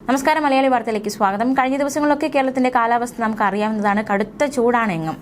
നമസ്കാരം മലയാളി വാർത്തയിലേക്ക് സ്വാഗതം. കഴിഞ്ഞ ദിവസങ്ങളിലൊക്കെ കേരളത്തിന്റെ കാലാവസ്ഥ നമുക്ക് അറിയാവുന്നതാണ് കടുത്ത ചൂടാണ് എങ്ങും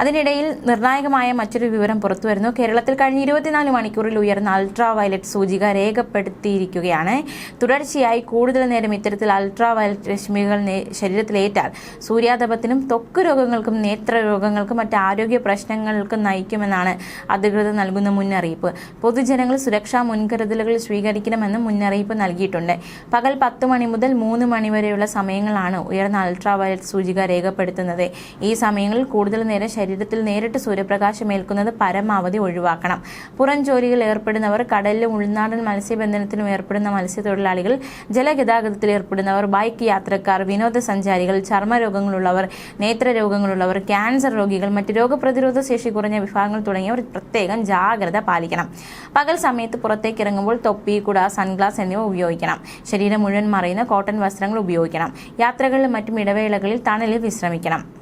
അതിനിടയിൽ നിർണായകമായ മറ്റൊരു വിവരം പുറത്തുവരുന്നു. കേരളത്തിൽ കഴിഞ്ഞ ഇരുപത്തിനാല് മണിക്കൂറിൽ ഉയർന്ന അൾട്രാ വയലറ്റ് സൂചിക രേഖപ്പെടുത്തിയിരിക്കുകയാണ്. തുടർച്ചയായി കൂടുതൽ നേരം ഇത്തരത്തിൽ അൾട്രാ വയലറ്റ് രശ്മികൾ ശരീരത്തിലേറ്റാൽ സൂര്യാതപത്തിനും ത്വക്ക് രോഗങ്ങൾക്കും നേത്ര രോഗങ്ങൾക്കും മറ്റ് ആരോഗ്യ പ്രശ്നങ്ങൾക്കും നയിക്കുമെന്നാണ് അധികൃതർ നൽകുന്ന മുന്നറിയിപ്പ്. പൊതുജനങ്ങൾ സുരക്ഷാ മുൻകരുതലുകൾ സ്വീകരിക്കണമെന്ന് മുന്നറിയിപ്പ് നൽകിയിട്ടുണ്ട്. പകൽ പത്ത് മണി മുതൽ മൂന്ന് മണി വരെയുള്ള സമയങ്ങളാണ് ഉയർന്ന അൾട്രാ വയലറ്റ് സൂചിക രേഖപ്പെടുത്തുന്നത്. ഈ സമയങ്ങളിൽ കൂടുതൽ നേരം ശരീരത്തിൽ നേരിട്ട് സൂര്യപ്രകാശം ഏൽക്കുന്നത് പരമാവധി ഒഴിവാക്കണം. പുറം ജോലിയിൽ ഏർപ്പെടുന്നവർ കടലിലും ഉൾനാടൻ മത്സ്യബന്ധനത്തിലും ഏർപ്പെടുന്ന മത്സ്യത്തൊഴിലാളികൾ ജലഗതാഗതത്തിൽ ഏർപ്പെടുന്നവർ ബൈക്ക് യാത്രക്കാർ വിനോദസഞ്ചാരികൾ ചർമ്മരോഗങ്ങളുള്ളവർ നേത്രരോഗങ്ങളുള്ളവർ ക്യാൻസർ രോഗികൾ മറ്റ് രോഗപ്രതിരോധ ശേഷി കുറഞ്ഞ വിഭാഗങ്ങൾ തുടങ്ങിയവർ പ്രത്യേകം ജാഗ്രത പാലിക്കണം. പകൽ സമയത്ത് പുറത്തേക്ക് ഇറങ്ങുമ്പോൾ തൊപ്പി കുട സൺഗ്ലാസ് എന്നിവ ഉപയോഗിക്കണം. ശരീരം മുഴുവൻ മറയുന്ന കോട്ടൺ വസ്ത്രങ്ങൾ ഉപയോഗിക്കണം. യാത്രകളിലും മറ്റും ഇടവേളകളിൽ തണലിൽ വിശ്രമിക്കണം.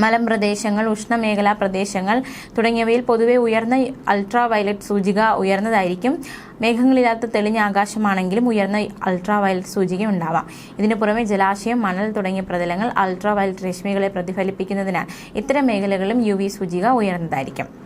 മലമ്പ്രദേശങ്ങൾ ഉഷ്ണമേഖലാ പ്രദേശങ്ങൾ തുടങ്ങിയവയിൽ പൊതുവെ ഉയർന്ന അൾട്രാ വയലറ്റ് സൂചിക ഉയർന്നതായിരിക്കും. മേഘങ്ങളില്ലാത്ത തെളിഞ്ഞ ആകാശമാണെങ്കിലും ഉയർന്ന അൾട്രാ വയലറ്റ് സൂചിക ഉണ്ടാവാം. ഇതിനു പുറമെ ജലാശയം മണൽ തുടങ്ങിയ പ്രതലങ്ങൾ അൾട്രാ വയലറ്റ് രശ്മികളെ പ്രതിഫലിപ്പിക്കുന്നതിനാൽ ഇത്തരം മേഖലകളിലും യു സൂചിക ഉയർന്നതായിരിക്കും.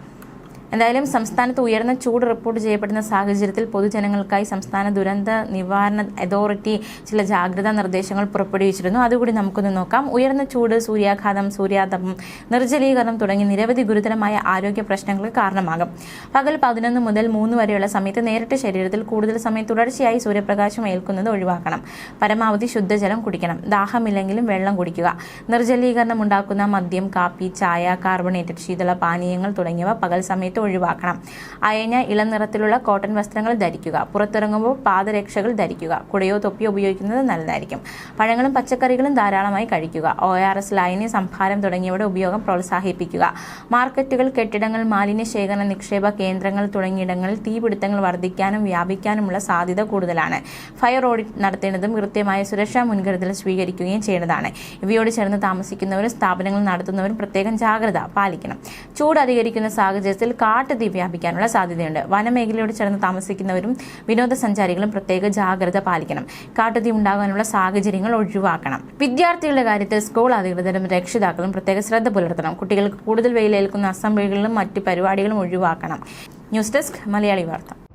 എന്തായാലും സംസ്ഥാനത്ത് ഉയർന്ന ചൂട് റിപ്പോർട്ട് ചെയ്യപ്പെടുന്ന സാഹചര്യത്തിൽ പൊതുജനങ്ങൾക്കായി സംസ്ഥാന ദുരന്ത നിവാരണ അതോറിറ്റി ചില ജാഗ്രതാ നിർദ്ദേശങ്ങൾ പുറപ്പെടുവിച്ചിരുന്നു. അതുകൂടി നമുക്കൊന്ന് നോക്കാം. ഉയർന്ന ചൂട് സൂര്യാഘാതം സൂര്യാതപം നിർജലീകരണം തുടങ്ങി നിരവധി ഗുരുതരമായ ആരോഗ്യ പ്രശ്നങ്ങൾക്ക് കാരണമാകും. പകൽ പതിനൊന്ന് മുതൽ മൂന്ന് വരെയുള്ള സമയത്ത് നേരിട്ട് ശരീരത്തിൽ കൂടുതൽ സമയം തുടർച്ചയായി സൂര്യപ്രകാശം ഏൽക്കുന്നത് ഒഴിവാക്കണം. പരമാവധി ശുദ്ധജലം കുടിക്കണം. ദാഹമില്ലെങ്കിലും വെള്ളം കുടിക്കുക. നിർജലീകരണം ഉണ്ടാക്കുന്ന മദ്യം കാപ്പി ചായ കാർബണേറ്റഡ് ശീതള പാനീയങ്ങൾ തുടങ്ങിയവ പകൽ സമയത്ത് ഒഴിവാക്കണം. അയഞ്ഞ ഇളനിറത്തിലുള്ള കോട്ടൺ വസ്ത്രങ്ങൾ ധരിക്കുക. പുറത്തിറങ്ങുമ്പോൾ പാദരക്ഷകൾ ധരിക്കുക. കുടയോ തൊപ്പിയോ ഉപയോഗിക്കുന്നത് നല്ലതായിരിക്കും. പഴങ്ങളും പച്ചക്കറികളും ധാരാളമായി കഴിക്കുക. ഒ ആർ എസ് ലൈനി സംഭാരം തുടങ്ങിയവയുടെ ഉപയോഗം പ്രോത്സാഹിപ്പിക്കുക. മാർക്കറ്റുകൾ കെട്ടിടങ്ങൾ മാലിന്യ ശേഖരണ നിക്ഷേപ കേന്ദ്രങ്ങൾ തുടങ്ങിയിടങ്ങളിൽ തീപിടുത്തങ്ങൾ വർദ്ധിക്കാനും വ്യാപിക്കാനുമുള്ള സാധ്യത കൂടുതലാണ്. ഫയർ ഓഡിറ്റ് നടത്തേണ്ടതും കൃത്യമായ സുരക്ഷാ മുൻകരുതൽ സ്വീകരിക്കുകയും ചെയ്യേണ്ടതാണ്. ഇവയോട് ചേർന്ന് താമസിക്കുന്നവരും സ്ഥാപനങ്ങൾ നടത്തുന്നവരും പ്രത്യേകം ജാഗ്രത പാലിക്കണം. ചൂട് അധികരിക്കുന്ന സാഹചര്യത്തിൽ കാട്ടുതീ വ്യാപിക്കാനുള്ള സാധ്യതയുണ്ട്. വനമേഖലയോട് ചേർന്ന് താമസിക്കുന്നവരും വിനോദസഞ്ചാരികളും പ്രത്യേക ജാഗ്രത പാലിക്കണം. കാട്ടുതീ ഉണ്ടാകാനുള്ള സാഹചര്യങ്ങൾ ഒഴിവാക്കണം. വിദ്യാർത്ഥികളുടെ കാര്യത്തിൽ സ്കൂൾ അധികൃതരും രക്ഷിതാക്കളും പ്രത്യേക ശ്രദ്ധ പുലർത്തണം. കുട്ടികൾക്ക് കൂടുതൽ വെയിലേൽക്കുന്ന അസംബ്ലികളിലും മറ്റ് പരിപാടികളും ഒഴിവാക്കണം. ന്യൂസ് ഡെസ്ക് മലയാളി വാർത്ത.